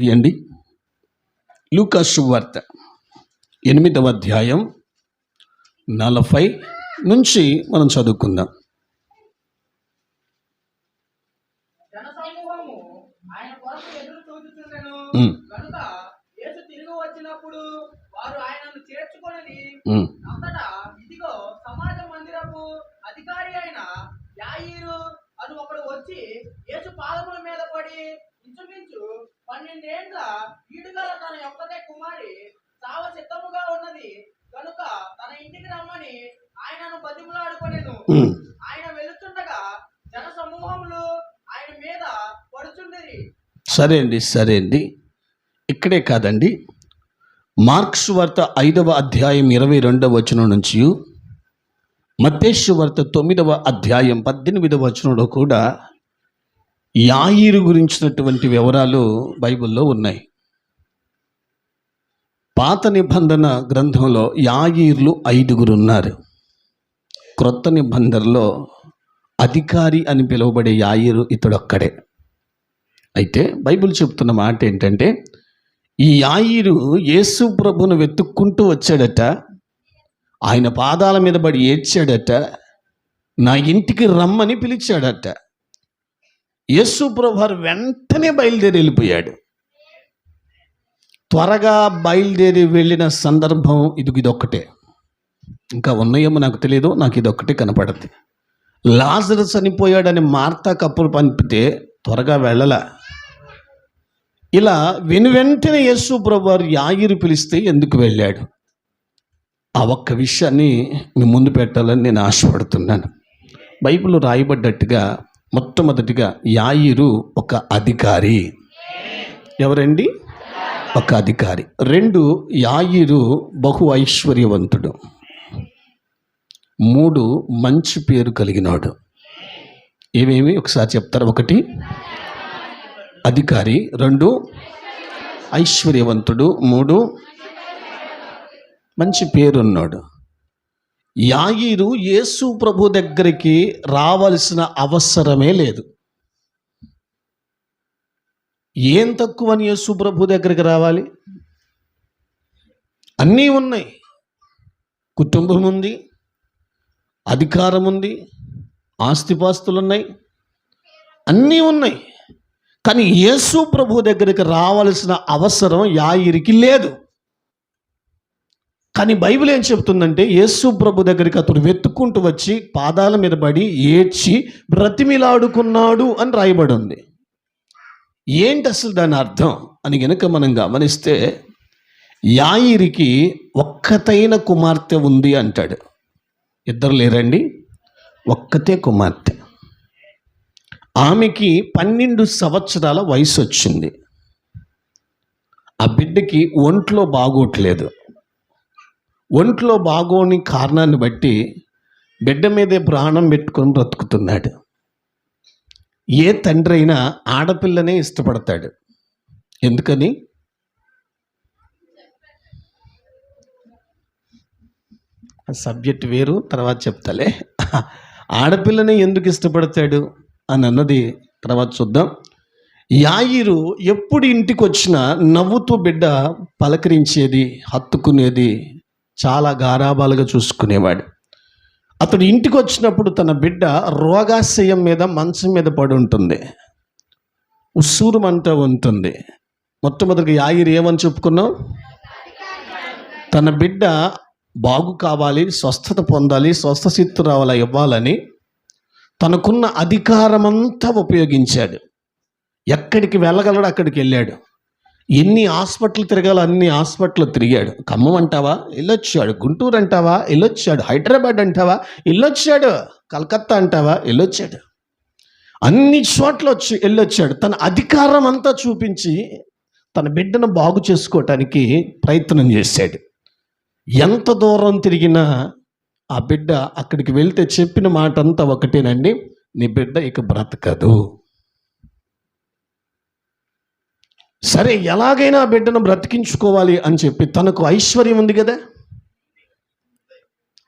తీయండి. లూకా శువార్త ఎనిమిదవ అధ్యాయం నలభై నుంచి మనం చదువుకుందాం. వచ్చి యేసు పాదముల మీద పడి ఇంచుమించు పన్నెండేండ్ల ఈడుగల తన యొక్కదే కుమారి చావ సిద్ధముగా ఉన్నది. కనుక తన ఇంటికి రమ్మని ఆయనను బతిములాడుకొనెను. ఆయన వెళుతుండగా జన సమూహములు ఆయన మీద పడుచుండిరి. సరే అండి సరే అండి. ఇక్కడే కాదండి. మార్క్స్ వార్త ఐదవ అధ్యాయం ఇరవై రెండవ వచనం నుంచి మత్తేశ్వ వార్త తొమ్మిదవ అధ్యాయం పద్దెనిమిదవ వచనంలో కూడా యాయిరు గురించినటువంటి వివరాలు బైబిల్లో ఉన్నాయి. పాత నిబంధన గ్రంథంలో యాయిర్లు ఐదుగురు ఉన్నారు. క్రొత్త నిబంధనలో అధికారి అని పిలువబడే యాయిరు ఇతడొక్కడే. అయితే బైబిల్ చెప్తున్న మాట ఏంటంటే ఈ యాయిరు యేసు ప్రభును వెతుక్కుంటూ వచ్చాడట ఆయన పాదాల మీద పడి ఏడ్చాడట నా ఇంటికి రమ్మని పిలిచాడట. యేసు ప్రభువారు వెంటనే బయలుదేరి వెళ్ళిపోయాడు. త్వరగా బయలుదేరి వెళ్ళిన సందర్భం ఇది ఇదొక్కటే. ఇంకా ఉన్నాయేమో నాకు తెలియదు నాకు ఇదొక్కటే కనపడద్ది లాజర్ చనిపోయాడని మార్తా కప్పులు పంపితే త్వరగా వెళ్ళలా. ఇలా విను వెంటనే యేసు ప్రభువారు యాగిరి పిలిస్తే ఎందుకు వెళ్ళాడు? ఆ ఒక్క విషయాన్ని మీ ముందు పెట్టాలని నేను ఆశపడుతున్నాను. బైబిల్ రాయబడ్డట్టుగా మొట్టమొదటిగా యాయిరు ఒక అధికారి. ఎవరండి? ఒక అధికారి. రెండు యాయిరు బహు ఐశ్వర్యవంతుడు. మూడు మంచి పేరు కలిగినాడు. ఏమేమి? ఒకసారి చెప్తారు? ఒకటి. అధికారి. రెండు ఐశ్వర్యవంతుడు. మూడు మంచి పేరున్నాడు. యాయిరు యేసు ప్రభు దగ్గరికి రావలసిన అవసరమే లేదు. ఏం తక్కువ అని యేసు ప్రభు దగ్గరికి రావాలి? అన్నీ ఉన్నాయి. కుటుంబం ఉంది అధికారం ఉంది ఆస్తిపాస్తులు ఉన్నాయి అన్నీ ఉన్నాయి. కానీ యేసు ప్రభు దగ్గరికి రావాల్సిన అవసరం యాయిరికి లేదు. కానీ బైబిల్ ఏం చెప్తుందంటే యేసు ప్రభు దగ్గరికి అతడు వెతుక్కుంటూ వచ్చి పాదాల మీద పడి ఏడ్చి బ్రతిమిలాడుకున్నాడు అని రాయబడి ఉంది ఏంటి అసలు దాని అర్థం? అని గనుక మనం గమనిస్తే యాయిరికి ఒక్కతైన కుమార్తె ఉంది అంటాడు. ఇద్దరు లేరండి? ఒక్కతే కుమార్తె. ఆమెకి పన్నెండు సంవత్సరాల వయసు వచ్చింది ఆ బిడ్డకి ఒంట్లో బాగోట్లేదు. ఒంట్లో బాగోని కారణాన్ని బట్టి బిడ్డ మీదే ప్రాణం పెట్టుకొని బ్రతుకుతున్నాడు. ఏ తండ్రి అయినా ఆడపిల్లనే ఇష్టపడతాడు. ఎందుకని? సబ్జెక్ట్ వేరు తర్వాత చెప్తాలే. ఆడపిల్లని ఎందుకు ఇష్టపడతాడు అని అన్నది తర్వాత చూద్దాం. యాయిరు ఎప్పుడు ఇంటికి వచ్చినా నవ్వుతూ బిడ్డ పలకరించేది హత్తుకునేది చాలా గారాబాలుగా చూసుకునేవాడు. అతడు ఇంటికి వచ్చినప్పుడు తన బిడ్డ రోగాశయం మీద మంచం మీద పడి ఉంటుంది. ఉస్సూరుమంటూ ఉంటుంది. మొట్టమొదటిగా యాగిరి ఏమని చెప్పుకున్నాం తన బిడ్డ బాగు కావాలి స్వస్థత పొందాలి స్వస్థ రావాల ఇవ్వాలని తనకున్న అధికారమంతా ఉపయోగించాడు. ఎక్కడికి వెళ్ళగలడు అక్కడికి వెళ్ళాడు. ఎన్ని హాస్పిటల్ తిరగాలో అన్ని హాస్పిటల్ తిరిగాడు. ఖమ్మం అంటావా? వెళ్ళొచ్చాడు గుంటూరు అంటావా? వెళ్ళొచ్చాడు హైదరాబాద్ అంటావా? వెళ్ళొచ్చాడు కలకత్తా అంటావా? వెళ్ళొచ్చాడు అన్ని చోట్ల వచ్చి వెళ్ళొచ్చాడు తన అధికారం అంతా చూపించి తన బిడ్డను బాగు చేసుకోవటానికి ప్రయత్నం చేశాడు. ఎంత దూరం తిరిగినా ఆ బిడ్డ అక్కడికి వెళ్తే చెప్పిన మాట అంతా ఒకటేనండి. నీ బిడ్డ ఇక బ్రతకదు. సరే ఎలాగైనా ఆ బిడ్డను బ్రతికించుకోవాలి అని చెప్పి తనకు ఐశ్వర్యం ఉంది కదా?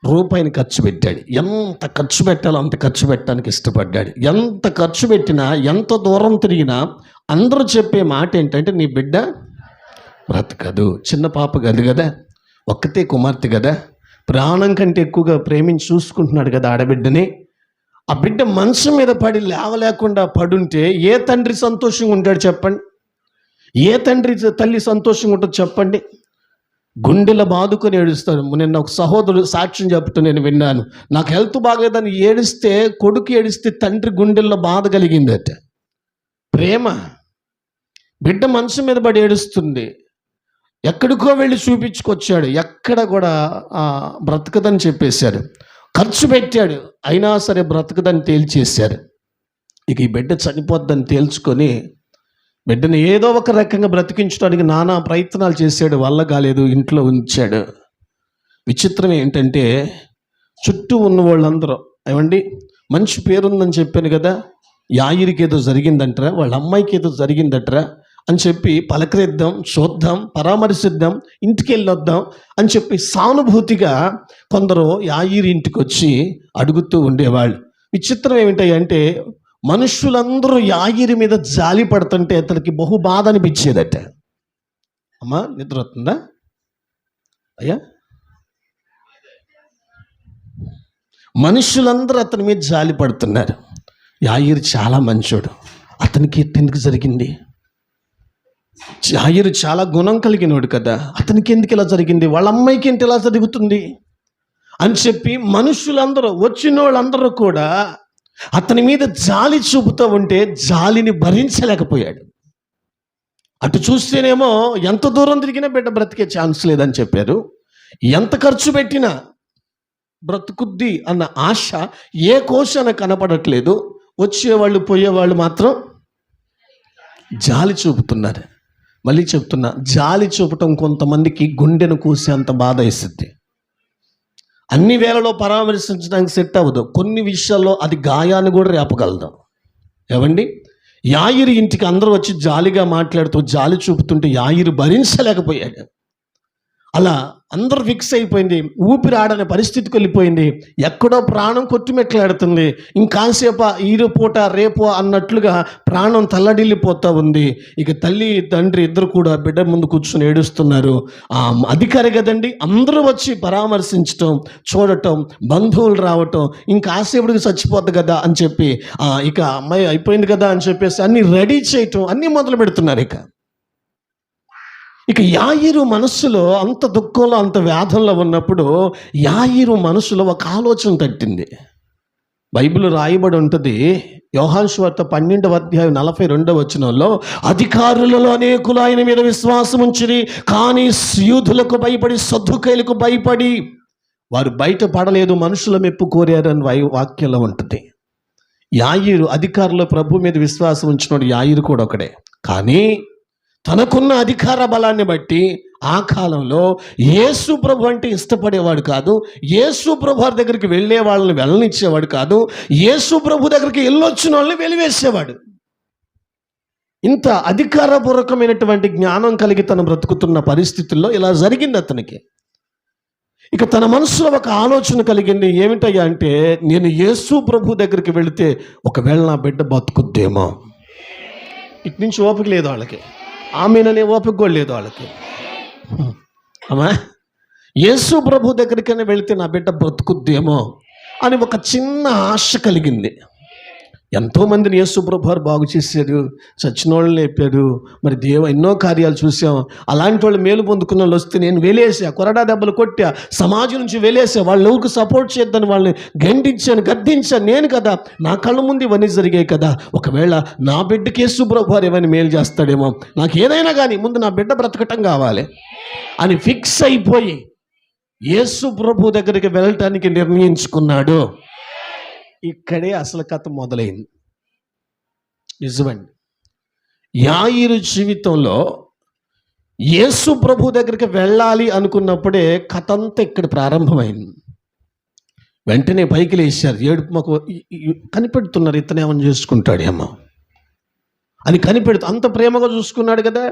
రూపాయిని ఖర్చు పెట్టాడు. ఎంత ఖర్చు పెట్టాలో అంత ఖర్చు పెట్టడానికి ఇష్టపడ్డాడు. ఎంత ఖర్చు పెట్టినా ఎంత దూరం తిరిగినా అందరూ చెప్పే మాట ఏంటంటే నీ బిడ్డ బ్రతకదు. చిన్న పాప గది కదా? ఒక్కతే కుమార్తె కదా? ప్రాణం కంటే ఎక్కువగా ప్రేమించి చూసుకుంటున్నాడు కదా ఆడబిడ్డని. ఆ బిడ్డ మనసు మీద పడి లేవలేకుండా పడుంటే ఏ తండ్రి సంతోషంగా ఉంటాడు చెప్పండి? ఏ తండ్రి తల్లి సంతోషంగా ఉంటుందో చెప్పండి. గుండెల బాదుకొని ఏడుస్తాడు. నిన్న ఒక సహోదరుడు సాక్ష్యం చెప్తూ నేను విన్నాను. నాకు హెల్త్ బాగలేదని ఏడిస్తే కొడుకు ఏడిస్తే తండ్రి గుండెల్లో బాధ కలిగిందట. ప్రేమ. బిడ్డ మనసు మీద పడి ఏడుస్తుంది. ఎక్కడికో వెళ్ళి చూపించుకొచ్చాడు. ఎక్కడ కూడా బ్రతకదని చెప్పేశాడు. ఖర్చు పెట్టాడు. అయినా సరే బ్రతకదని తేల్చేశారు ఇక ఈ బిడ్డ చనిపోద్దని తేల్చుకొని బిడ్డను ఏదో ఒక రకంగా బ్రతికించడానికి నానా ప్రయత్నాలు చేశాడు వల్ల కాలేదు ఇంట్లో ఉంచాడు. విచిత్రం ఏంటంటే చుట్టూ ఉన్న వాళ్ళందరూ ఏమండి మంచి పేరుందని చెప్పాను కదా యాయిరికి ఏదో జరిగిందంటరా వాళ్ళ అమ్మాయికి ఏదో జరిగిందట్రా అని చెప్పి పలకరిద్దాం చూద్దాం పరామర్శిద్దాం ఇంటికి వెళ్ళొద్దాం అని చెప్పి సానుభూతిగా కొందరు యాయిరి ఇంటికి వచ్చి అడుగుతూ ఉండేవాళ్ళు. విచిత్రం ఏమిటంటే మనుషులందరూ యాగిరి మీద జాలి పడుతుంటే అతనికి బహు బాధ అనిపించేదట. అమ్మా నిద్ర వస్తుందా? అయ్యా. మనుషులందరూ అతని మీద జాలి పడుతున్నారు. యాయిరు చాలా మంచోడు. అతనికి ఎందుకు జరిగింది? యాయిరు చాలా గుణం కలిగినోడు కదా. అతనికి ఎందుకు ఇలా జరిగింది? వాళ్ళ అమ్మాయికి ఏంటి ఇలా జరుగుతుంది? అని చెప్పి మనుషులందరూ వచ్చిన వాళ్ళందరూ కూడా అతని మీద జాలి చూపుతూ ఉంటే జాలిని భరించలేకపోయాడు. అటు చూస్తేనేమో ఎంత దూరం తిరిగినా బిడ్డ బ్రతికే ఛాన్స్ లేదని చెప్పారు. ఎంత ఖర్చు పెట్టినా బ్రతుకుద్ది అన్న ఆశ ఏ కోశన కనపడట్లేదు. వచ్చేవాళ్ళు పోయేవాళ్ళు మాత్రం జాలి చూపుతున్నారు. మళ్ళీ చెప్తున్నా జాలి చూపటం కొంతమందికి గుండెను కూసేంత బాధ వేస్తుంది అన్ని వేళలో పరామర్శించడానికి సెట్ అవ్వదు. కొన్ని విషయాల్లో అది గాయాన్ని కూడా రేపగలదు. ఏమండి? యాయిరి ఇంటికి అందరూ వచ్చి జాలిగా మాట్లాడుతూ జాలి చూపుతుంటే యాయిరు భరించలేకపోయాడు. అలా అందరూ ఫిక్స్ అయిపోయింది. ఊపిరి ఆడని పరిస్థితికి వెళ్ళిపోయింది. ఎక్కడో ప్రాణం కొట్టుమెట్లాడుతుంది. ఇంకాసేపు ఈరు పూట రేపు అన్నట్లుగా ప్రాణం తల్లడిల్లిపోతూ ఉంది. ఇక తల్లి తండ్రి ఇద్దరు కూడా బిడ్డ ముందు కూర్చొని ఏడుస్తున్నారు. ఆ అధికారి కదండి అందరూ వచ్చి పరామర్శించటం చూడటం బంధువులు రావటం ఇంకాసేపుడికి చచ్చిపోద్ది కదా అని చెప్పి ఇక అమ్మాయి అయిపోయింది కదా అని చెప్పేసి అన్ని రెడీ చేయటం అన్నీ మొదలు పెడుతున్నారు ఇక. ఇక యాయిరు మనస్సులో అంత దుఃఖంలో అంత వ్యాధంలో ఉన్నప్పుడు యాయిరు మనసులో ఒక ఆలోచన తట్టింది. బైబిల్ రాయబడి ఉంటుంది యోహాన్షువార్త పన్నెండవ అధ్యాయం నలభై రెండవ వచనంలో అధికారులలో అనేకులు ఆయన మీద విశ్వాసం ఉంచిరి కానీ యూదులకు భయపడి సద్దుకైలకు భయపడి వారు బయట పడలేదు మనుషుల మెప్పు కోరారని వై వాక్యంలో ఉంటుంది. యాయిరు అధికారుల ప్రభు మీద విశ్వాసం ఉంచినోడు యాయిరు కూడా ఒకడే. కానీ తనకున్న అధికార బలాన్ని బట్టి ఆ కాలంలో యేసు ప్రభు అంటే ఇష్టపడేవాడు కాదు యేసు ప్రభు దగ్గరికి వెళ్ళే వాళ్ళని వెళ్ళనిచ్చేవాడు కాదు యేసు ప్రభు దగ్గరికి వెళ్ళొచ్చిన వాళ్ళని వెలివేసేవాడు. ఇంత అధికారపూర్వకమైనటువంటి జ్ఞానం కలిగి తను బ్రతుకుతున్న పరిస్థితుల్లో ఇలా జరిగింది అతనికి. ఇక తన మనసులో ఒక ఆలోచన కలిగింది ఏమిటయ్యా అంటే నేను యేసు ప్రభు దగ్గరికి వెళితే ఒకవేళ నా బిడ్డ బతుకుద్దేమో. ఇటు నుంచి ఓపిక లేదు వాళ్ళకి. ఆమెననే ఓపిక కూడా లేదు వాళ్ళకి. అమ్మా యేసు ప్రభు దగ్గరికైనా వెళితే నా బిడ్డ బ్రతుకుద్దేమో అని ఒక చిన్న ఆశ కలిగింది. ఎంతోమందిని యేసుప్రభారు బాగు చేశాడు చచ్చిన వాళ్ళని మరి దేవ ఎన్నో కార్యాలు చూసాం. అలాంటి వాళ్ళు మేలు పొందుకున్న వాళ్ళు వస్తే నేను వెలేసా కొరడా దెబ్బలు కొట్టా సమాజం నుంచి వెలేసా వాళ్ళు ఎవరికి సపోర్ట్ చేద్దని వాళ్ళని గండించాను గద్దించాను. నేను కదా నా కళ్ళ ముందు ఇవన్నీ జరిగాయి కదా. ఒకవేళ నా బిడ్డకి యేసుప్రభారు ఏమైనా మేలు చేస్తాడేమో. నాకు ఏదైనా కానీ ముందు నా బిడ్డ బ్రతకటం కావాలి అని ఫిక్స్ అయిపోయి యేసు ప్రభు దగ్గరికి వెళ్ళటానికి నిర్ణయించుకున్నాడు. ఇక్కడే అసలు కథ మొదలైంది. నిజమండి. యాయిరు జీవితంలో యేసు ప్రభు దగ్గరికి వెళ్ళాలి అనుకున్నప్పుడే కథ అంతా ఇక్కడ ప్రారంభమైంది. వెంటనే పైకి లేచారు. ఏడుపు మాకు కనిపెడుతున్నారు. ఇతను ఏమని చేసుకుంటాడేమో అని కనిపెడుతూ అంత ప్రేమగా చూసుకున్నాడు కదా.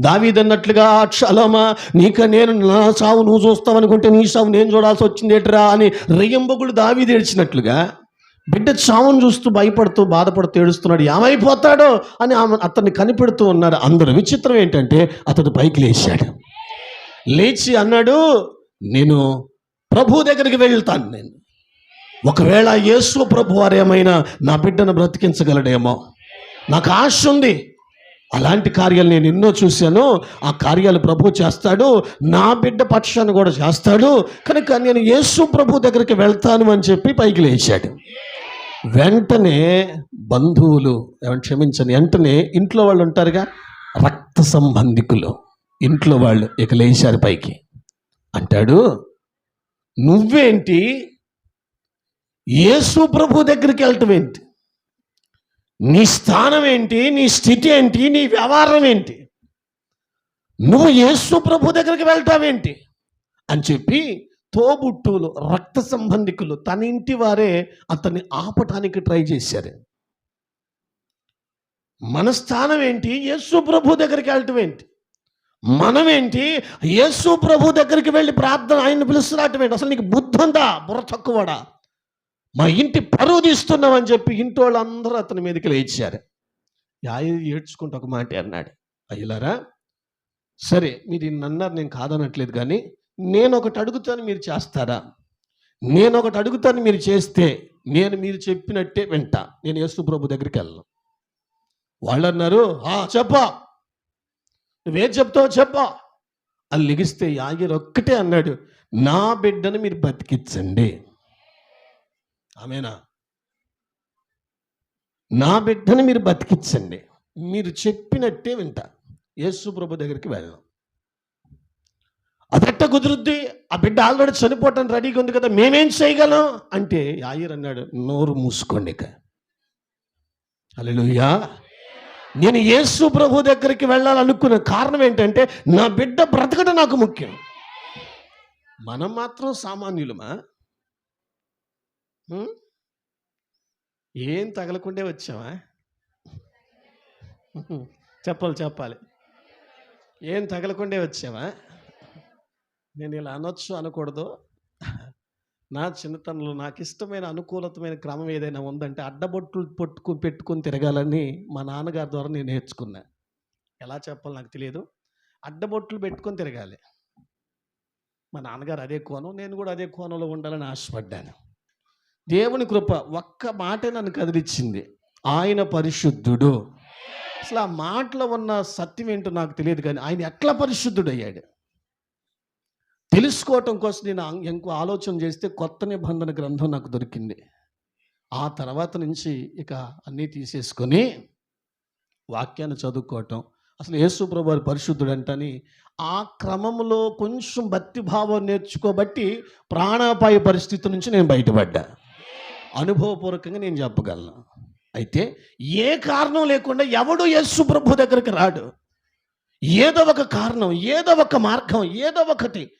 దావీదన్నట్లుగా అక్షలమా నీక నేను నా చావు నువ్వు చూస్తావు అనుకుంటే నీ చావు నేను చూడాల్సి వచ్చింది ఏట్రా అని రెయ్యంబొగుడు దావీది ఏడ్చినట్లుగా బిడ్డ చావును చూస్తూ భయపడుతూ బాధపడుతూ ఏడుస్తున్నాడు ఏమైపోతాడో? అని ఆమె అతన్ని కనిపెడుతూ ఉన్నారు. అందరు విచిత్రం ఏంటంటే అతడు పైకి లేచాడు. లేచి అన్నాడు నేను ప్రభు దగ్గరికి వెళ్తాను నేను. ఒకవేళ యేసు ప్రభు వారేమైనా నా బిడ్డను బ్రతికించగలడేమో. నాకు ఆశ ఉంది. అలాంటి కార్యాలు నేను ఎన్నో చూశాను. ఆ కార్యాలు ప్రభు చేస్తాడు నా బిడ్డ పక్షాన్ని కూడా చేస్తాడు. కనుక నేను యేసు ప్రభు దగ్గరికి వెళ్తాను అని చెప్పి పైకి లేచాడు. వెంటనే బంధువులు ఏమైనా క్షమించండి వెంటనే ఇంట్లో వాళ్ళు ఉంటారుగా? రక్త సంబంధికులు. ఇంట్లో వాళ్ళు ఇక లేచారు పైకి. అంటాడు నువ్వేంటి? యేసు ప్రభు దగ్గరికి వెళ్ళటం ఏంటి? నీ స్థానం ఏంటి? నీ స్థితి ఏంటి? నీ వ్యవహారం ఏంటి? నువ్వు యేసు ప్రభు దగ్గరికి వెళ్తావేంటి అని చెప్పి తోబుట్టువులు రక్త సంబంధికులు తన ఇంటి వారే అతన్ని ఆపటానికి ట్రై చేశారు. మన స్థానం ఏంటి? యేసు ప్రభు దగ్గరికి వెళ్ళటం ఏంటి? మనం ఏంటి? యేసు ప్రభు దగ్గరికి వెళ్ళి ప్రార్థన ఆయన పిలుస్తున్నట్టు ఏంటి? అసలు నీకు బుద్ధి ఉందా? బుర్ర తక్కువడా? మా ఇంటి పరువు తీస్తున్నామని చెప్పి ఇంటి వాళ్ళందరూ అతని మీదకి లేచారు. యాయ ఏడ్చుకుంటూ ఒక మాట అన్నాడు. అయ్యలారా సరే మీరు ఇన్ని అన్నారు నేను కాదనట్లేదు కానీ నేను ఒకటి అడుగుతాను మీరు చేస్తారా? నేను ఒకటి అడుగుతాను మీరు చేస్తే నేను మీరు చెప్పినట్టే వింటా. నేను యేసు ప్రభు దగ్గరికి వెళ్ళను. వాళ్ళు అన్నారు "ఆ, చెప్పా. నువ్వేం చెప్తావు చెప్పా. అది లిగిస్తే యాగిర్ ఒక్కటే అన్నాడు నా బిడ్డను మీరు బతికించండి ఆమెనా? నా బిడ్డను మీరు బతికించండి మీరు చెప్పినట్టే వింటా. యేసు ప్రభు దగ్గరికి వెళ్ళాం కుదురుద్ది? ఆ బిడ్డ ఆల్రెడీ చనిపోవటం రెడీగా ఉంది కదా మేమేం చేయగలం? అంటే యాయిర్ అన్నాడు నోరు మూసుకోండి ఇక. హల్లెలూయా. నేను యేసు ప్రభు దగ్గరికి వెళ్ళాలనుకున్న కారణం ఏంటంటే నా బిడ్డ బ్రతకడం నాకు ముఖ్యం. మనం మాత్రం సామాన్యులమా? ఏం తగలకుండే వచ్చావా? చెప్పాలి చెప్పాలి. ఏం తగలకుండే వచ్చావా? నేను ఇలా అనొచ్చు అనకూడదు. నా చిన్నతనంలో నాకు ఇష్టమైన అనుకూలతమైన క్రమం ఏదైనా ఉందంటే అడ్డబొట్లు పట్టుకు పెట్టుకుని తిరగాలని మా నాన్నగారి ద్వారా నేను నేర్చుకున్నా. ఎలా చెప్పాలో నాకు తెలియదు అడ్డబొట్లు పెట్టుకొని తిరగాలి. మా నాన్నగారు అదే కోణం నేను కూడా అదే కోణంలో ఉండాలని ఆశపడ్డాను. దేవుని కృప ఒక్క మాటే నన్ను కదిలిచ్చింది. ఆయన పరిశుద్ధుడు. అసలు ఆ మాటలో ఉన్న సత్యం ఏంటో నాకు తెలియదు కానీ ఆయన ఎట్లా పరిశుద్ధుడు అయ్యాడు తెలుసుకోవటం కోసం నేను ఇంకో ఆలోచన చేస్తే కొత్త నిబంధన గ్రంథం నాకు దొరికింది. ఆ తర్వాత నుంచి ఇక అన్నీ తీసేసుకొని వాక్యాన్ని చదువుకోవటం. అసలు యేసు ప్రభు పరిశుద్ధుడు అంటని ఆ క్రమంలో కొంచెం భక్తి భావం నేర్చుకోబట్టి ప్రాణాపాయ పరిస్థితి నుంచి నేను బయటపడ్డా. అనుభవపూర్వకంగా నేను చెప్పగలను. అయితే ఏ కారణం లేకుండా ఎవడు యేసు ప్రభు దగ్గరికి రాడు? ఏదో ఒక కారణం ఏదో ఒక మార్గం ఏదో ఒకటి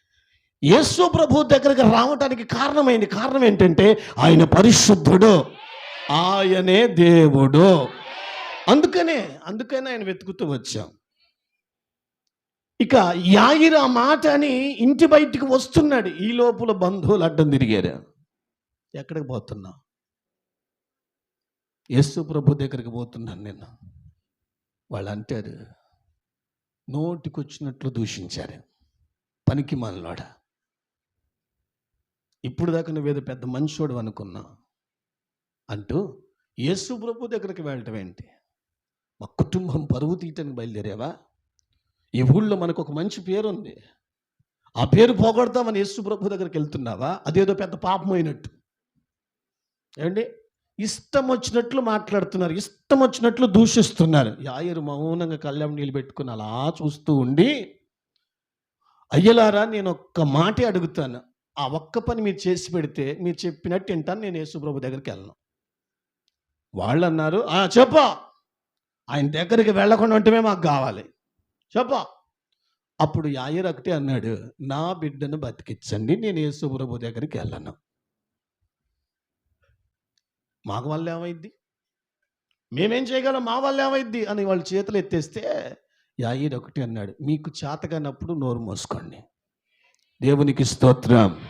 యేసు ప్రభు దగ్గరికి రావటానికి కారణమైంది కారణం ఏంటంటే ఆయన పరిశుద్ధుడు. ఆయనే దేవుడు. అందుకనే అందుకనే ఆయన వెతుకుతూ వచ్చాం. ఇక యాయిర్ ఆ మాట అని ఇంటి బయటికి వస్తున్నాడు. ఈ లోపల బంధువులు అడ్డం తిరిగారు. ఎక్కడికి పోతున్నా? యేసు ప్రభు దగ్గరికి పోతున్నాను నేను. వాళ్ళు అంటారు నోటికొచ్చినట్లు దూషించారు. పనికి మనలోడ ఇప్పుడు దాకా నువ్వేదో పెద్ద మనిషోడు అనుకున్నా అంటూ యేసు ప్రభు దగ్గరికి వెళ్ళటం ఏంటి? మా కుటుంబం పరువు తీయటానికి బయలుదేరావా? ఈ ఊళ్ళో మనకు ఒక మంచి పేరు ఉంది ఆ పేరు పోగొడతామని యేసు ప్రభు దగ్గరికి వెళ్తున్నావా? అదేదో పెద్ద పాపం అయినట్టు. ఏమండి? ఇష్టం వచ్చినట్లు మాట్లాడుతున్నారు ఇష్టం వచ్చినట్లు దూషిస్తున్నారు. యాయరు మౌనంగా కళ్ళెం నీళ్ళు పెట్టుకుని అలా చూస్తూ ఉండి అయ్యలారా నేను ఒక్క మాటే అడుగుతాను. ఆ ఒక్క పని మీరు చేసి పెడితే మీరు చెప్పినట్టు వింటాను. నేను యేసుప్రభు దగ్గరికి వెళ్ళను. వాళ్ళు అన్నారు చెప్ప. ఆయన దగ్గరికి వెళ్ళకుండా ఉంటే మాకు కావాలి. చెప్ప. అప్పుడు యాయర్ ఒకటే అన్నాడు నా బిడ్డను బతికించండి. నేను యేసుప్రభు దగ్గరికి వెళ్ళను. మాకు వల్ల ఏమైద్ది? మేమేం చేయగలం? మా వల్ల ఏమైద్ది? అని వాళ్ళు చేతులు ఎత్తేస్తే యాయిర్ ఒకటి అన్నాడు మీకు చేతగానప్పుడు నోరు మోసుకోండి. దేవునికి స్తోత్రం.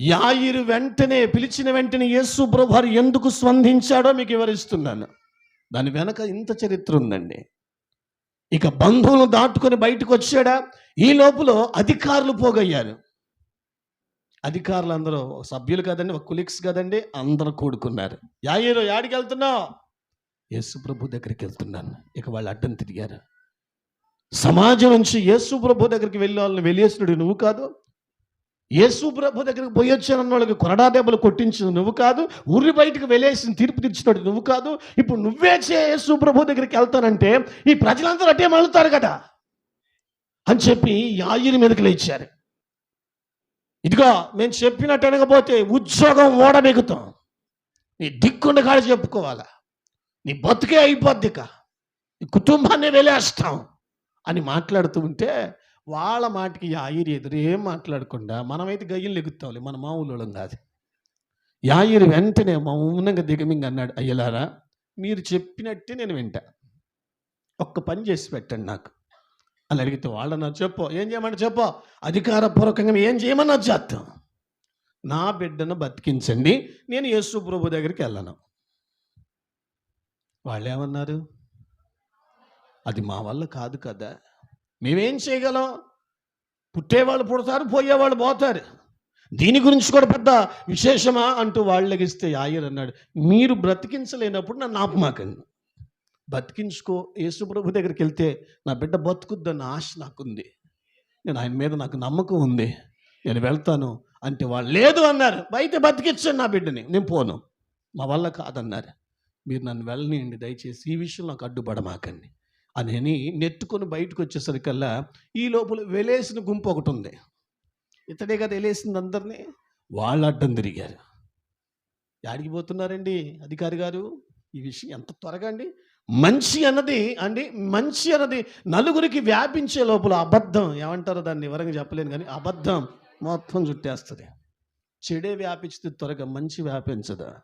యాయిరు వెంటనే పిలిచిన వెంటనే యేసు ప్రభువారు ఎందుకు స్పందించాడో మీకు వివరిస్తున్నాను. దాని వెనక ఇంత చరిత్ర ఉందండి. ఇక బంధువులు దాటుకొని బయటకు వచ్చాడా? ఈ లోపల అధికారులు పోగయ్యారు. అధికారులు అందరూ సభ్యులు కదండి ఒక కులిక్స్ కదండి అందరూ కూడుకున్నారు. యాయిరు యాడికి వెళ్తున్నావు? యేసు ప్రభు దగ్గరికి వెళ్తున్నాను. ఇక వాళ్ళు అడ్డం తిరిగారు. సమాజం నుంచి యేసు ప్రభు దగ్గరికి వెళ్ళే వాళ్ళని వెళ్ళేసినడు నువ్వు కాదు. యేసు ప్రభు దగ్గరికి పోయి వచ్చానన్న వాళ్ళకి కొరడా దెబ్బలు కొట్టించింది నువ్వు కాదు. ఊరి బయటకు వెళ్ళేసి తీర్పు తీర్చినట్టు నువ్వు కాదు. ఇప్పుడు నువ్వే చే యేసు ప్రభు దగ్గరికి వెళ్తానంటే ఈ ప్రజలందరూ అట్టే మళ్ళుతారు కదా. అని చెప్పి యాయిరి మీదకి లేచారు. ఇదిగో మేము చెప్పినట్టు అనకపోతే ఉద్యోగం ఓడబెగుతాం. నీ దిక్కుండ కాడ చెప్పుకోవాలా. నీ బతుకే అయిపోద్ది ఇక. నీ కుటుంబాన్ని వెళ్ళేస్తాం అని మాట్లాడుతూ ఉంటే వాళ్ళ మాటకి యాయిరి ఎదురు ఏం మాట్లాడకుండా మనమైతే గయ్యలు లెగుతాంలే మన మామూలు కాదు. యాయిరి వెంటనే మౌనంగా దిగమింగ అన్నాడు అయ్యలారా మీరు చెప్పినట్టే నేను వింటా. ఒక్క పని చేసి పెట్టండి నాకు. అని అడిగితే వాళ్ళన్నా చెప్పు ఏం చేయమని చెప్పు. అధికారపూర్వకంగా ఏం చేయమన్నా చేస్తాం. నా బిడ్డను బతికించండి. నేను యేసు ప్రభు దగ్గరికి వెళ్ళను. వాళ్ళు ఏమన్నారు అది మా వల్ల కాదు కదా. మేమేం చేయగలం? పుట్టేవాళ్ళు పుడతారు పోయేవాళ్ళు పోతారు. దీని గురించి కూడా పెద్ద విశేషమా అంటూ వాళ్ళు లెగిస్తే ఆయ్యర్ అన్నాడు మీరు బ్రతికించలేనప్పుడు నన్ను ఆపమాకండి. బతికించుకో. యేసు ప్రభు దగ్గరికి వెళ్తే నా బిడ్డ బతుకుద్దన్న ఆశ నాకుంది. నేను ఆయన మీద నాకు నమ్మకం ఉంది. నేను వెళ్తాను. అంటే వాళ్ళు లేదు అన్నారు. బయట బతికించండి నా బిడ్డని. నేను పోను. మా వల్ల కాదన్నారు. మీరు నన్ను వెళ్ళనియండి. దయచేసి ఈ విషయం నాకు అడ్డుపడమాకండి. అని నెట్టుకొని బయటకు వచ్చేసరికల్లా ఈ లోపల వెలేసిన గుంపు ఒకటి ఉంది ఇతడే కదా వెలేసింది అందరినీ? వాళ్ళు అడ్డం తిరిగారు. యాడికి పోతున్నారండి అధికారి గారు? ఈ విషయం ఎంత త్వరగా అండి? మంచి అన్నది అండి మంచి అన్నది నలుగురికి వ్యాపించే లోపల అబద్ధం. ఏమంటారో దాన్ని వివరంగా చెప్పలేను కానీ అబద్ధం మొత్తం చుట్టేస్తుంది చెడే వ్యాపించితే త్వరగా మంచి వ్యాపించదా?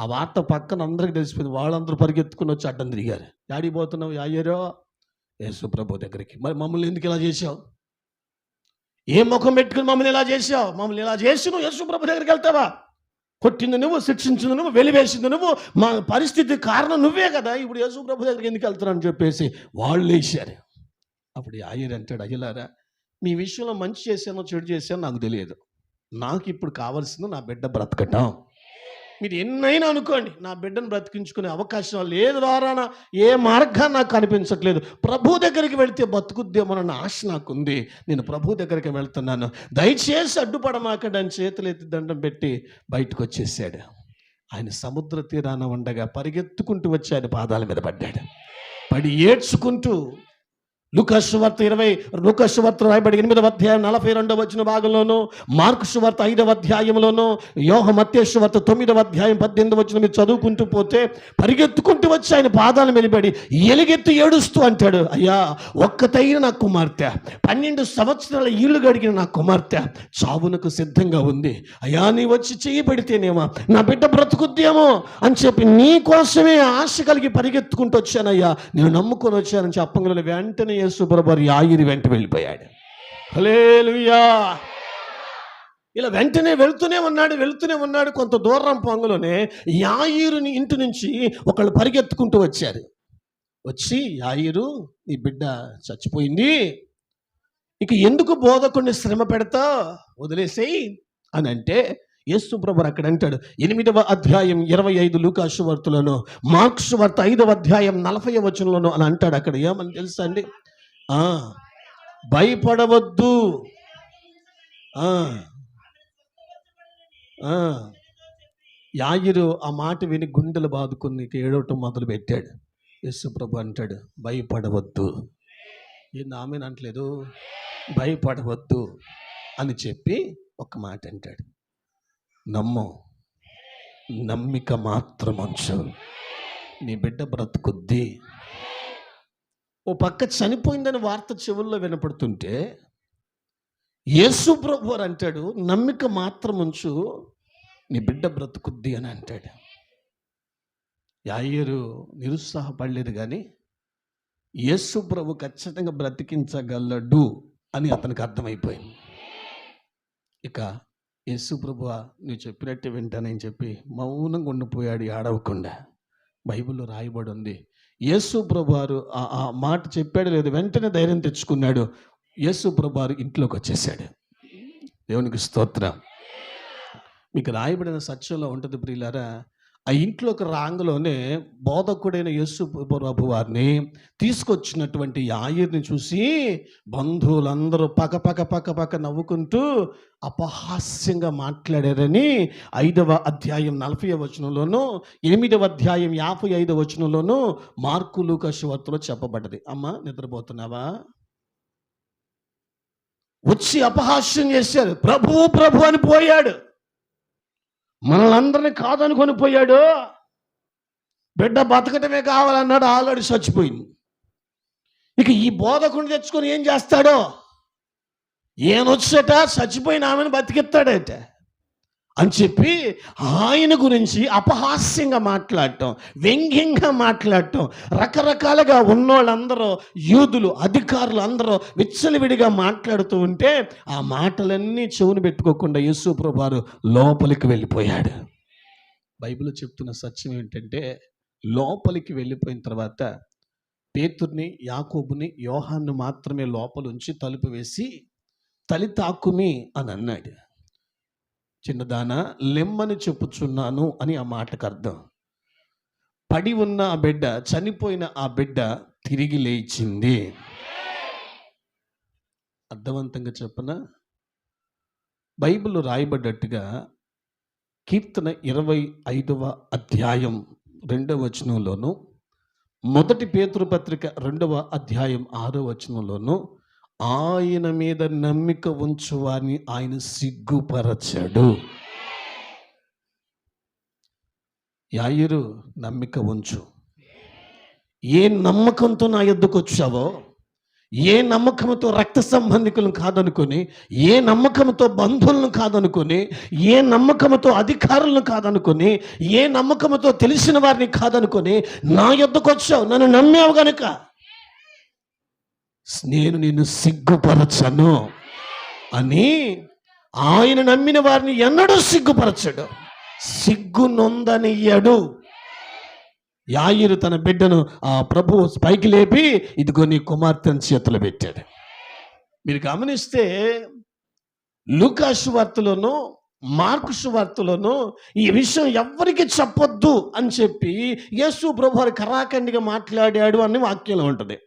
ఆ వార్త పక్కన అందరికి తెలిసిపోయింది. వాళ్ళందరూ పరిగెత్తుకుని వచ్చి అడ్డం తిరిగారు. యాడికి పోతున్నావు? అయ్యారో యేసు ప్రభు దగ్గరికి. మరి మమ్మల్ని ఎందుకు ఇలా చేసావు ఏ ముఖం పెట్టుకుని మమ్మల్ని ఇలా చేసావు మమ్మల్ని ఇలా చేసి నువ్వు యేసు ప్రభు దగ్గరికి వెళ్తావా? కొట్టింది నువ్వు శిక్షించింది నువ్వు వెలివేసింది నువ్వు మా పరిస్థితి కారణం నువ్వే కదా. ఇప్పుడు యేసు ప్రభు దగ్గరికి ఎందుకు వెళ్తున్నాను చెప్పేసి వాళ్ళు లేచారు. అప్పుడు అయ్యర్ అంటాడు అయ్యలారా మీ విషయంలో మంచి చేశానో చెడు చేశానో నాకు తెలియదు. నాకు ఇప్పుడు కావాల్సింది నా బిడ్డ బ్రతకటం. మీరు ఎన్నైనా అనుకోండి నా బిడ్డను బ్రతికించుకునే అవకాశం లేదు ద్వారాన ఏ మార్గాన్ని నాకు కనిపించట్లేదు ప్రభు దగ్గరికి వెళితే బతుకుద్దేమోనన్న ఆశ నాకుంది. నేను ప్రభు దగ్గరికి వెళ్తున్నాను. దయచేసి అడ్డుపడమాకండి అని చేతులు ఎత్తి దండం పెట్టి బయటకు వచ్చేసాడు. ఆయన సముద్ర తీరాన ఉండగా పరిగెత్తుకుంటూ వచ్చి ఆయన పాదాల మీద పడ్డాడు. పడి ఏడ్చుకుంటూ లుకస్వార్త ఇరవై లుకస్వార్త రాయబడి ఎనిమిదవ అధ్యాయం నలభై రెండవ వచ్చిన భాగంలోను మార్కు సువార్త ఐదవ అధ్యాయంలోను యోహ మత్యేశ్వ తొమ్మిదవ అధ్యాయం పద్దెనిమిది వచ్చిన మీరు చదువుకుంటూ పోతే పరిగెత్తుకుంటూ వచ్చి ఆయన పాదాల మెలిపడి ఎలుగెత్తి ఏడుస్తూ అంటాడు అయ్యా ఒక్కతైన నా కుమార్తె పన్నెండు సంవత్సరాల ఇల్లు గడిగిన నా కుమార్తె చావునకు సిద్ధంగా ఉంది. అయ్యా నీ వచ్చి చేయి పెడితేనేమో నా బిడ్డ బ్రతుకుద్దేమో అని చెప్పి నీ కోసమే ఆశ కలిగి పరిగెత్తుకుంటూ వచ్చానయ్యా. నేను నమ్ముకొని వచ్చానని చెప్పగలను వెంటనే యేసు ప్రభు యాయిరి వెంట వెళ్ళిపోయాడు. హలేలుయా ఇలా వెంటనే వెళ్తూనే ఉన్నాడు వెళ్తూనే ఉన్నాడు. కొంత దూరం పొంగలోనే యాయిరుని ఇంటి నుంచి ఒకళ్ళు పరిగెత్తుకుంటూ వచ్చారు. వచ్చి యాయిరు నీ బిడ్డ చచ్చిపోయింది. ఇక ఎందుకు బోధకుడిని శ్రమ పెడతా వదిలేసేయి. అని అంటే యేసు ప్రభు అక్కడ అంటాడు ఎనిమిదవ అధ్యాయం ఇరవై ఐదు లూకాసు వార్తలను మార్క్స్ వార్త ఐదవ అధ్యాయం నలభై వచనంలోను అని అంటాడు అక్కడ. ఏమని తెలుసా అండి? భయపడవద్దు. యాగిరు ఆ. మాట విని గుండెలు బాదుకుని ఏడవటం మొదలు పెట్టాడు. యేసు అంటాడు భయపడవద్దు. ఏంది ఆమె అంటలేదు భయపడవద్దు అని చెప్పి ఒక మాట అంటాడు. నమ్ము నమ్మిక మాత్రం అంచు నీ బిడ్డ బ్రతుకుద్ది. ఓ పక్క చనిపోయిందని వార్త చెవుల్లో వినపడుతుంటే యేసు ప్రభు వారు అంటాడు నమ్మిక మాత్రం ఉంచు నీ బిడ్డ బ్రతుకుద్ది అని అంటాడు. యాయ్యరు నిరుత్సాహపడలేదు కానీ యేసు ప్రభు ఖచ్చితంగా బ్రతికించగలడు అని అతనికి అర్థమైపోయింది. ఇక యేసు ప్రభు నువ్వు చెప్పినట్టే వింటానని చెప్పి మౌనంగా ఉండిపోయాడు ఆడవకుండా. బైబిల్లో రాయబడి ఉంది యేసు ప్రభువారు ఆ ఆ మాట చెప్పాడు లేదు వెంటనే ధైర్యం తెచ్చుకున్నాడు. యేసు ప్రభువారు ఇంట్లోకి వచ్చేసాడు దేవునికి స్తోత్రం. మీకు రాయబడిన సత్యంలో ఉంటుంది ప్రియులారా ఆ ఇంట్లోకి రాంగలోనే బోధకుడైన యేసు ప్రభు వారిని తీసుకొచ్చినటువంటి ఆయుర్ని చూసి బంధువులందరూ పక్క పక్క పక్క పక్క నవ్వుకుంటూ అపహాస్యంగా మాట్లాడారని ఐదవ అధ్యాయం నలభై వచనంలోను ఎనిమిదవ అధ్యాయం యాభై ఐదవ వచనంలోను మార్కులు లూకాసు చెప్పబడ్డది. అమ్మ నిద్రపోతున్నావా? వచ్చి అపహాస్యం చేశారు. ప్రభు ప్రభు అని పోయాడు. మనల్ని కాదనుకొని పోయాడు. బిడ్డ బతకటమే కావాలన్నాడు. ఆల్రెడీ చచ్చిపోయింది. ఇక ఈ బోధకుని తెచ్చుకొని ఏం చేస్తాడో? ఏనొచ్చట చచ్చిపోయిన ఆమెను బతికిస్తాడట. అని చెప్పి ఆయన గురించి అపహాస్యంగా మాట్లాడటం వ్యంగ్యంగా మాట్లాడటం రకరకాలుగా ఉన్నోళ్ళందరూ యూదులు అధికారులు అందరూ విచ్చలవిడిగా మాట్లాడుతూ ఉంటే ఆ మాటలన్నీ చెవును పెట్టుకోకుండా యేసుప్రభారు లోపలికి వెళ్ళిపోయాడు. బైబిల్ చెప్తున్న సత్యం ఏంటంటే లోపలికి వెళ్ళిపోయిన తర్వాత పేతుర్ని యాకోబుని యోహాన్ని మాత్రమే లోపలుంచి తలుపు వేసి తలి తాకుమి అని అన్నాడు. చిన్నదాన లెమ్మని చెప్పుచున్నాను అని ఆ మాటకు అర్థం. పడి ఉన్న ఆ బిడ్డ చనిపోయిన ఆ బిడ్డ తిరిగి లేచింది. అర్థవంతంగా చెప్పన? బైబిల్ రాయబడ్డట్టుగా కీర్తన ఇరవై ఐదవ అధ్యాయం రెండవ వచనంలోను మొదటి పేతృపత్రిక పత్రిక రెండవ అధ్యాయం ఆరో వచనంలోను ఆయన మీద నమ్మిక ఉంచువారిని ఆయన సిగ్గుపరచాడు. యాయిరు నమ్మిక ఉంచు. ఏ నమ్మకంతో నా ఎద్దుకు వచ్చావో ఏ నమ్మకంతో రక్త సంబంధికులను కాదనుకొని ఏ నమ్మకంతో బంధువులను కాదనుకొని ఏ నమ్మకంతో అధికారులను కాదనుకొని ఏ నమ్మకంతో తెలిసిన వారిని కాదనుకొని నా ఎద్దుకు వచ్చావు నన్ను నమ్మావు గనుక. నేను నిన్ను సిగ్గుపరచను అని ఆయన నమ్మిన వారిని ఎన్నడూ సిగ్గుపరచడు. సిగ్గు నొందనియ్యడు యాయిరు తన బిడ్డను ఆ ప్రభు పైకి లేపి ఇదిగో నీ కుమార్తెను చేతులు పెట్టాడు. మీరు గమనిస్తే లూకాసు వార్తలోనూ మార్కు సువార్తలోనూ ఈ విషయం ఎవ్వరికి చెప్పొద్దు అని చెప్పి యేసు ప్రభు కరాఖండిగా మాట్లాడాడు అని వాక్యంలో ఉంటుంది.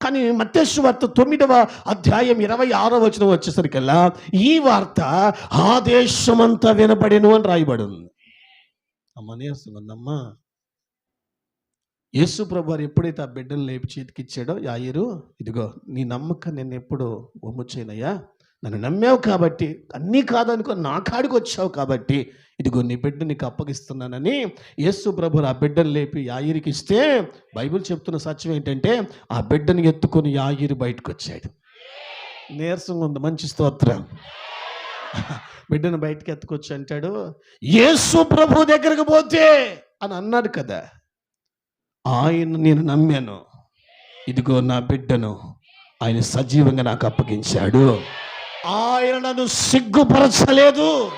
కానీ మత్స్సు వార్త తొమ్మిదవ అధ్యాయం ఇరవై ఆరో వచనం వచ్చేసరికల్లా ఈ వార్త ఆ దేశమంతా వినపడెను అని రాయబడి ఉంది అమ్మనే వస్తుందమ్మా యేసు ప్రభు వారు ఎప్పుడైతే ఆ బిడ్డను లేపి చేతికిచ్చాడో యాయిరు ఇదిగో నీ నమ్మకం నేను ఎప్పుడు ఒమ్ము చేయనయ్యా నన్ను నమ్మావు కాబట్టి అన్నీ కాదనుకో నా కాడికి వచ్చావు కాబట్టి ఇదిగో నీ బిడ్డ నీకు అప్పగిస్తున్నానని యేసు ప్రభులు ఆ బిడ్డను లేపి యాయిరికి ఇస్తే బైబిల్ చెప్తున్న సత్యం ఏంటంటే ఆ బిడ్డను ఎత్తుకొని యాయిరు బయటకు వచ్చాడు. నీరసంగా ఉంది. మంచి స్తోత్రం. బిడ్డను బయటకు ఎత్తుకొచ్చి అంటాడు యేసు ప్రభు దగ్గరకు పోతే అని అన్నాడు కదా. ఆయన నేను నమ్మాను. ఇదిగో నా బిడ్డను ఆయన సజీవంగా నాకు అప్పగించాడు. ఆయన నన్ను సిగ్గుపరచలేదు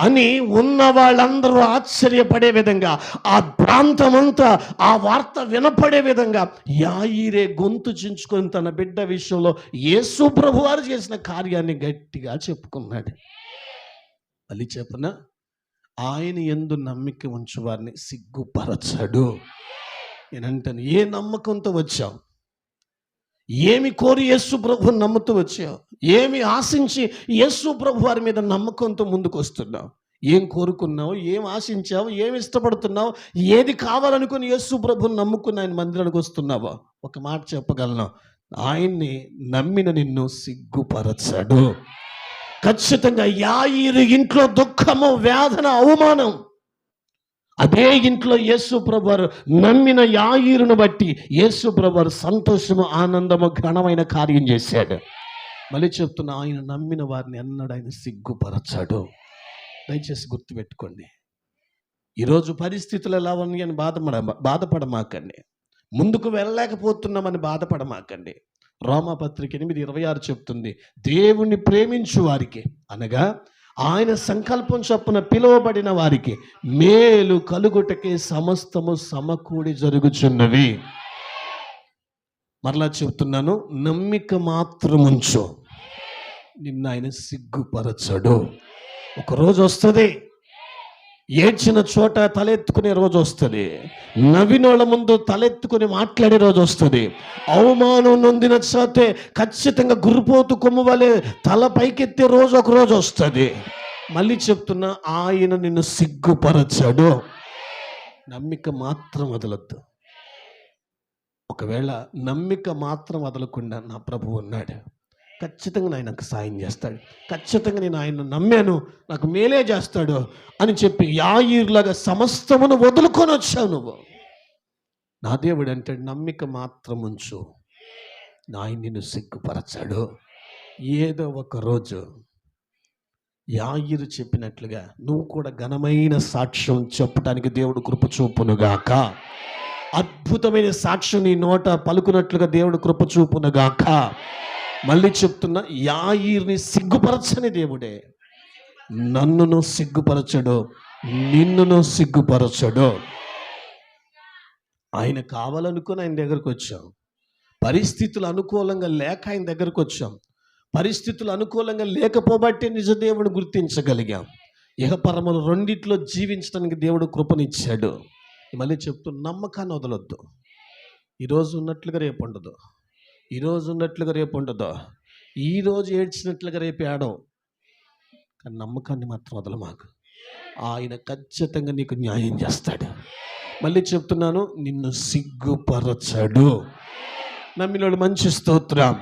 అని ఉన్న వాళ్ళందరూ ఆశ్చర్యపడే విధంగా ఆ ప్రాంతమంతా ఆ వార్త వినపడే విధంగా యాయిరే గొంతు చించుకొని తన బిడ్డ విషయంలో యేసు ప్రభు వారు చేసిన కార్యాన్ని గట్టిగా చెప్పుకున్నాడు. మళ్ళీ చెప్పన ఆయన ఎందు నమ్మిక ఉంచు వారిని సిగ్గుపరచడు. నేనంటాను ఏ నమ్మకంతో వచ్చావు? ఏమి కోరి యేసు ప్రభు నమ్ముతూ వచ్చావు? ఏమి ఆశించి యేసు ప్రభు వారి మీద నమ్మకంతో ముందుకు వస్తున్నావు ఏం కోరుకున్నావు? ఏం ఆశించావు? ఏం ఇష్టపడుతున్నావు? ఏది కావాలనుకుని యేసు ప్రభుని నమ్ముకుని ఆయన మందిరానికి వస్తున్నావా? ఒక మాట చెప్పగలను. ఆయన్ని నమ్మిన నిన్ను సిగ్గుపరచడు. ఖచ్చితంగా యాయిరు ఇంట్లో దుఃఖము వేదన అవమానం అదే ఇంట్లో యేసు ప్రభువారు నమ్మిన యాయిరును బట్టి యేసు ప్రభువారు సంతోషము ఆనందము ఘనమైన కార్యం చేశాడు. మళ్ళీ చెప్తున్న ఆయన నమ్మిన వారిని ఎన్నడూ ఆయన సిగ్గుపరచాడు. దయచేసి గుర్తుపెట్టుకోండి. ఈరోజు పరిస్థితులు ఎలా ఉన్నాయని బాధపడ బాధపడమాకండి. ముందుకు వెళ్ళలేకపోతున్నామని బాధపడమాకండి. రోమాపత్రిక ఎనిమిది ఇరవై ఆరు చెప్తుంది దేవుణ్ణి ప్రేమించు వారికి అనగా ఆయన సంకల్పం చొప్పున పిలువబడిన వారికి మేలు కలుగుటకే సమస్తము సమకూడి జరుగుచున్నవి. మరలా చెప్తున్నాను నమ్మిక మాత్రం ఉంచు నిన్న ఆయన సిగ్గుపరచడు. ఒకరోజు వస్తుంది. ఏడ్చిన చోట తలెత్తుకునే రోజు వస్తుంది. నవ్వినోళ్ళ ముందు తలెత్తుకుని మాట్లాడే రోజు వస్తుంది. అవమానం నొందిన చోటే ఖచ్చితంగా గురిపోతు కొమ్ము వలె తల పైకెత్తే రోజు ఒక రోజు వస్తుంది. మళ్ళీ చెప్తున్నా ఆయన నిన్ను సిగ్గుపరచాడు. నమ్మిక మాత్రం వదలొద్దు. ఒకవేళ నమ్మిక మాత్రం వదలకుండా నా ప్రభు ఉన్నాడు. ఖచ్చితంగా ఆయన నాకు సాయం చేస్తాడు. ఖచ్చితంగా నేను ఆయన నమ్మాను. నాకు మేలే చేస్తాడు అని చెప్పి యాయిర్లాగా సమస్తమును వదులుకొని వచ్చావు నువ్వు. నా దేవుడు అంటే నమ్మిక మాత్రం ఉంచు. నాయన నిన్ను సిగ్గుపరచాడు. ఏదో ఒక రోజు యాయిరు చెప్పినట్లుగా నువ్వు కూడా ఘనమైన సాక్ష్యం చెప్పడానికి దేవుడు కృప చూపునుగాక. అద్భుతమైన సాక్ష్యం నీ నోట పలుకున్నట్లుగా దేవుడు కృప చూపునుగాక. మళ్ళీ చెప్తున్నా యాయిర్ని సిగ్గుపరచని దేవుడే. నన్నును సిగ్గుపరచడు నిన్నును సిగ్గుపరచడు. ఆయన కావాలనుకుని ఆయన దగ్గరకు వచ్చాం. పరిస్థితులు అనుకూలంగా లేక ఆయన దగ్గరకు వచ్చాం. పరిస్థితులు అనుకూలంగా లేకపోబట్టే నిజ దేవుడు గుర్తించగలిగాం. ఇహపరములు రెండిట్లో జీవించడానికి దేవుడు కృపనిచ్చాడు. మళ్ళీ చెప్తూ నమ్మకాన్ని వదలొద్దు. ఈరోజు ఉన్నట్లుగా రేపు ఉండదు. ఈరోజు ఉన్నట్లుగా రేపు ఉండదు ఈరోజు ఏడ్చినట్లుగా రేపు ఏడవు కానీ నమ్మకాన్ని మాత్రం వదల మాకు ఆయన ఖచ్చితంగా నీకు న్యాయం చేస్తాడు. మళ్ళీ చెప్తున్నాను నిన్ను సిగ్గుపరచడు. నమ్మినోడు మంచి స్తోత్రం.